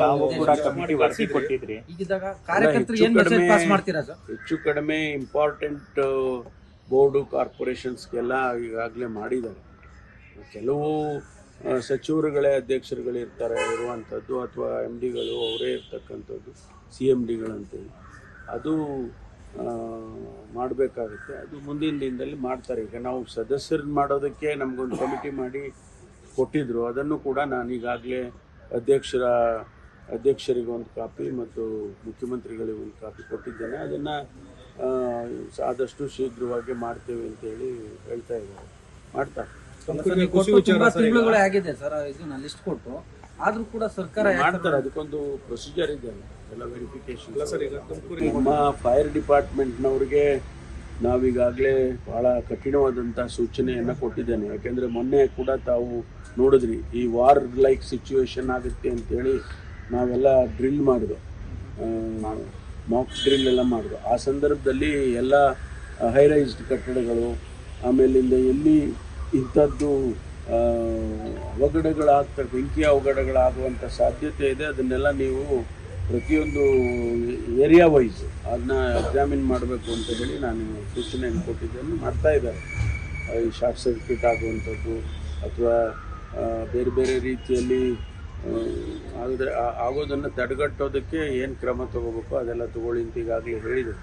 ತಾವು ಕೂಡ ಕಮಿಟಿ ವರದಿ ಕೊಟ್ಟಿದ್ರಿ. ಈಗಿದ್ದಾಗ ಕಾರ್ಯಕರ್ತರಿಗೆ ಏನ್ ಹೆಚ್ಚು ಮೆಸೇಜ್ ಕಡಿಮೆ- ಪಾಸ್ ಮಾಡ್ತೀರಾ ಸರ್ ಹೆಚ್ಚು ಕಡಿಮೆ ಇಂಪಾರ್ಟೆಂಟ್ ಬೋರ್ಡು ಕಾರ್ಪೊರೇಷನ್ಸ್ಗೆಲ್ಲ ಈಗಾಗಲೇ ಮಾಡಿದ್ದಾರೆ. ಕೆಲವು ಸಚಿವರುಗಳೇ ಅಧ್ಯಕ್ಷರುಗಳು ಇರ್ತಾರೆ ಇರುವಂಥದ್ದು ಅಥವಾ ಎಂ ಡಿಗಳು ಅವರೇ ಇರ್ತಕ್ಕಂಥದ್ದು ಸಿ ಎಂ ಡಿಗಳಂತೇಳಿ ಅದು ಮಾಡಬೇಕಾಗುತ್ತೆ. ಅದು ಮುಂದಿನ ದಿನದಲ್ಲಿ ಮಾಡ್ತಾರೆ. ಈಗ ನಾವು ಸದಸ್ಯರನ್ನ ಮಾಡೋದಕ್ಕೆ ನಮಗೊಂದು ಕಮಿಟಿ ಮಾಡಿ ಕೊಟ್ಟಿದ್ರು. ಅದನ್ನು ಕೂಡ ನಾನು ಈಗಾಗಲೇ ಅಧ್ಯಕ್ಷರ ಅಧ್ಯಕ್ಷರಿಗೆ ಒಂದು ಕಾಪಿ ಮತ್ತು ಮುಖ್ಯಮಂತ್ರಿಗಳಿಗೆ ಒಂದು ಕಾಪಿ ಕೊಟ್ಟಿದ್ದೇನೆ. ಅದನ್ನು ಆದಷ್ಟು ಶೀಘ್ರವಾಗಿ ಮಾಡ್ತೇವೆ ಅಂತೇಳಿ ಹೇಳ್ತಾ ಇದ್ದಾರೆ. ಕೊಟ್ಟು ಆಗಿದೆ ಸರ್ ಇದನ್ನ ಲಿಸ್ಟ್ ಕೊಟ್ಟು. ಆದರೂ ಕೂಡ ಸರ್ಕಾರ ಮಾಡ್ತಾರೆ ಅದಕ್ಕೊಂದು ಪ್ರೊಸೀಜರ್ ಇದೆ ಅಲ್ಲ, ಎಲ್ಲ ವೆರಿಫಿಕೇಶನ್ ನಮ್ಮ ಫೈರ್ ಡಿಪಾರ್ಟ್ಮೆಂಟ್ನವ್ರಿಗೆ ನಾವೀಗಾಗಲೇ ಬಹಳ ಕಠಿಣವಾದಂಥ ಸೂಚನೆಯನ್ನು ಕೊಟ್ಟಿದ್ದೇನೆ. ಯಾಕೆಂದರೆ ಮೊನ್ನೆ ಕೂಡ ತಾವು ನೋಡಿದ್ರಿ ಈ ವಾರ್ ಲೈಕ್ ಸಿಚುವೇಶನ್ ಆಗುತ್ತೆ ಅಂತೇಳಿ ನಾವೆಲ್ಲ ಡ್ರಿಲ್ ಮಾಡಿದೆ. ಮಾಕ್ ಡ್ರಿಲ್ ಎಲ್ಲ ಮಾಡಿದೆ. ಆ ಸಂದರ್ಭದಲ್ಲಿ ಎಲ್ಲ ಹೈರೈಸ್ಡ್ ಕಟ್ಟಡಗಳು ಆಮೇಲಿಂದ ಎಲ್ಲಿ ಇಂಥದ್ದು ಆ, ಅವಘಡಗಳಾಗ್ತವೆ ಬೆಂಕಿ ಅವಘಡಗಳಾಗುವಂಥ ಸಾಧ್ಯತೆ ಇದೆ ಅದನ್ನೆಲ್ಲ ನೀವು ಪ್ರತಿಯೊಂದು ಏರಿಯಾ ವೈಸ್ ಅದನ್ನ ಎಕ್ಸಾಮಿನ್ ಮಾಡಬೇಕು ಅಂತ ಹೇಳಿ ನಾನು ಸೂಚನೆಯನ್ನು ಕೊಟ್ಟಿದ್ದೇನೆ ಮಾಡ್ತಾ ಇದ್ದಾರೆ. ಈ ಶಾರ್ಟ್ ಸರ್ಕ್ಯೂಟ್ ಆಗುವಂಥದ್ದು ಅಥವಾ ಬೇರೆ ಬೇರೆ ರೀತಿಯಲ್ಲಿ ಆದರೆ ಆಗೋದನ್ನು ತಡೆಗಟ್ಟೋದಕ್ಕೆ ಏನು ಕ್ರಮ ತಗೋಬೇಕು ಅದೆಲ್ಲ ತಗೊಳ್ಳಿ ಅಂತ ಈಗಾಗಲೇ ಹೇಳಿದೆ.